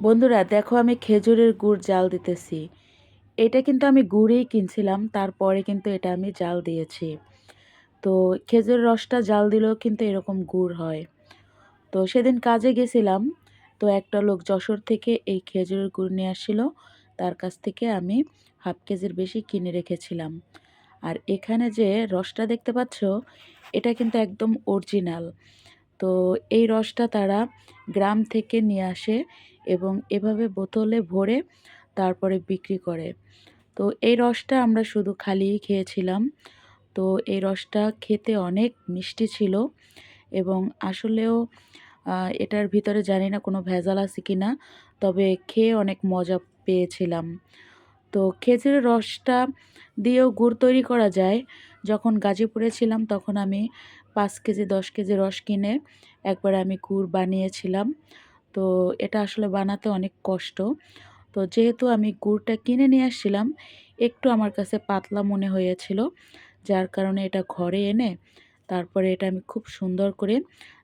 বন্ধুরা, দেখো আমি খেজুরের গুড় জাল দিতেছি। এটা কিন্তু আমি গুড়েই কিনছিলাম, তারপরে কিন্তু এটা আমি জাল দিয়েছি। তো খেজুরের রসটা জাল দিলেও কিন্তু এরকম গুড় হয়। তো সেদিন কাজে গেছিলাম, তো একটা লোক যশোর থেকে এই খেজুরের গুড় নিয়ে আসছিল। তার কাছ থেকে আমি হাফ কেজির বেশি কিনে রেখেছিলাম। আর এখানে যে রসটা দেখতে পাচ্ছ, এটা কিন্তু একদম অরিজিনাল। তো এই রসটা তারা গ্রাম থেকে নিয়ে আসে এবং এভাবে বোতলে ভরে তারপরে বিক্রি করে। তো এই রসটা আমরা শুধু খালিই খেয়েছিলাম। তো এই রসটা খেতে অনেক মিষ্টি ছিল এবং আসলেও এটার ভিতরে জানি না কোনো ভেজাল আছে কি না তবে খেয়ে অনেক মজা পেয়েছিলাম। তো খেজুরের রসটা দিয়েও গুড় তৈরি করা যায়। যখন গাজীপুরে ছিলাম তখন আমি পাঁচ কেজি, দশ কেজি রস কিনে একবার আমি গুড় বানিয়েছিলাম। তো এটা আসলে বানাতে অনেক কষ্ট। তো যেহেতু আমি গুড়টা কিনে নিয়ে আসছিলাম, একটু আমার কাছে পাতলা মনে হয়েছিল, যার কারণে এটা ঘরে এনে তারপরে এটা আমি খুব সুন্দর করে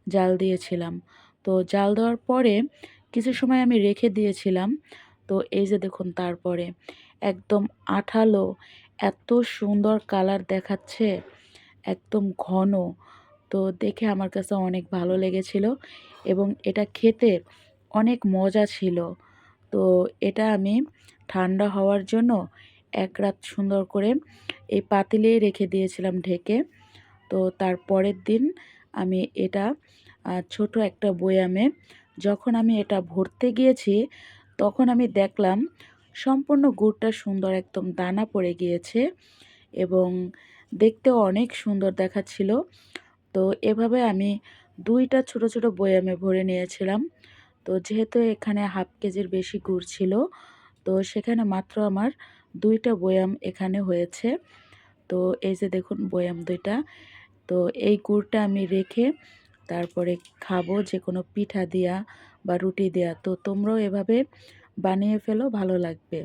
জাল দিয়েছিলাম। তো জাল দেওয়ার পরে কিছু সময় আমি রেখে দিয়েছিলাম। তো এই যে দেখুন তারপরে একদম আঠালো, এত সুন্দর কালার দেখাচ্ছে, একদম ঘন। তো দেখে আমার কাছে অনেক ভালো লেগেছিল এবং এটা খেতে অনেক মজা ছিল। তো এটা আমি ঠান্ডা হওয়ার জন্য এক রাত সুন্দর করে এই পাতিলেই রেখে দিয়েছিলাম ঢেকে। তো তার পরের দিন আমি এটা ছোট একটা বয়ামে যখন আমি এটা ভরতে গিয়েছি তখন আমি দেখলাম সম্পূর্ণ গুড়টা সুন্দর একদম দানা পড়ে গিয়েছে এবং দেখতেও অনেক সুন্দর দেখাচ্ছিল। তো এভাবে আমি দুইটা ছোট ছোট বয়ামে ভরে নিয়েছিলাম। তো যেহেতু এখানে হাফ কেজির বেশি গুড় ছিল, তো সেখানে মাত্র আমার দুইটা বয়াম এখানে হয়েছে। তো এই যে দেখুন বয়াম দুইটা। তো এই গুড়টা আমি রেখে তারপরে খাব যে কোনো পিঠা দিয়া বা রুটি দেয়া। তো তোমরাও এভাবে বানিয়ে ফেলো, ভালো লাগবে।